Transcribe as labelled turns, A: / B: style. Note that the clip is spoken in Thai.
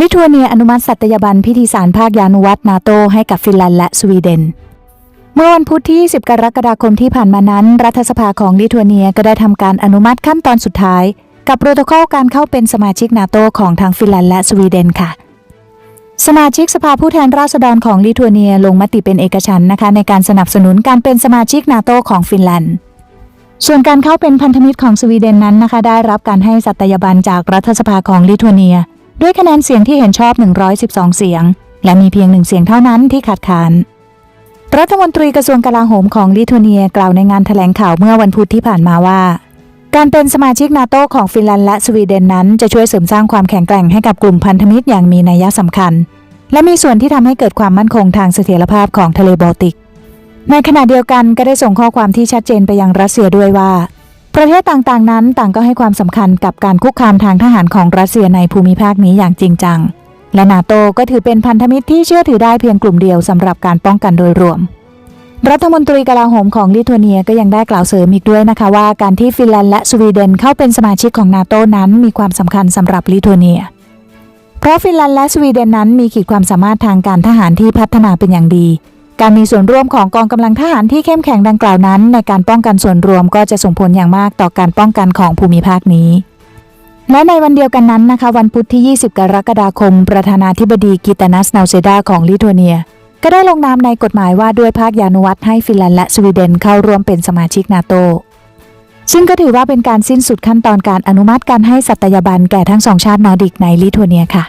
A: ลิทัวเนียอนุมัติสัตยาบันพิธีสารภาคยานุวัตนาโตให้กับฟินแลนด์และสวีเดน เมื่อวันพุธที่ 10 กรกฎาคมที่ผ่านมานั้น รัฐสภาของลิทัวเนียก็ได้ทำการอนุมัติขั้นตอนสุดท้าย กับโปรโตคอลการเข้าเป็นสมาชิกนาโตของทางฟินแลนด์และสวีเดนค่ะ สมาชิกสภาผู้แทนราษฎรของลิทัวเนียลงมติเป็นเอกฉันท์นะคะ ในการสนับสนุนการเป็นสมาชิกนาโตของฟินแลนด์ส่วนการเข้าเป็นพันธมิตรของสวีเดนนั้นนะคะ ได้รับการให้สัตยาบันจากรัฐสภาของลิทัวเนีย ด้วยคะแนนเสียงที่เห็นชอบ 112 เสียง และมีเพียงหนึ่งเสียงเท่านั้นที่ขัดขานรัฐมนตรีกระทรวงกลาโหมของลิทัวเนียกล่าวในงานแถลงข่าวเมื่อวันพุธที่ผ่านมาว่า การเป็นสมาชิกนาโตของฟินแลนด์และสวีเดนนั้นจะช่วยเสริมสร้างความแข็งแกร่งให้กับกลุ่มพันธมิตรอย่างมีนัยสำคัญ และมีส่วนที่ทำให้เกิดความมั่นคงทางเสถียรภาพของทะเลบอลติก ในขณะเดียวกันก็ได้ส่งข้อความที่ชัดเจนไปยังรัสเซียด้วยว่า ประเทศต่างๆนั้นต่างก็ให้ความสำคัญกับการคุกคามทางทหารของรัสเซียในภูมิภาคนี้อย่างจริงจัง และนาโตก็ถือเป็นพันธมิตรที่เชื่อถือได้เพียงกลุ่มเดียวสำหรับการป้องกันโดยรวม รัฐมนตรีกลาโหมของลิทัวเนียก็ยังได้กล่าวเสริมอีกด้วยนะคะว่าการที่ฟินแลนด์และสวีเดนเข้าเป็นสมาชิกของนาโตนั้นมีความสำคัญสำหรับลิทัวเนียเพราะฟินแลนด์และสวีเดนนั้นมีขีดความสามารถทางการทหารที่พัฒนาเป็นอย่างดี การมีส่วนร่วมของกองกำลังทหารที่เข้มแข็งดังกล่าวนั้น ในการป้องกันส่วนรวมก็จะส่งผลอย่างมากต่อการป้องกันของภูมิภาคนี้ และในวันเดียวกันนั้นนะคะ วันพุธที่ 20 กรกฎาคม ประธานาธิบดีกิตานัสนาเซดาของลิทัวเนีย ก็ได้ลงนามในกฎหมายว่าด้วยภาคยานุวัตให้ฟินแลนด์และสวีเดนเข้าร่วมเป็นสมาชิกนาโตซึ่งก็ถือว่าเป็นการสิ้นสุดขั้นตอนการอนุมัติการให้สัตยาบันแก่ทั้งสองชาตินอร์ดิกในลิทัวเนียค่ะ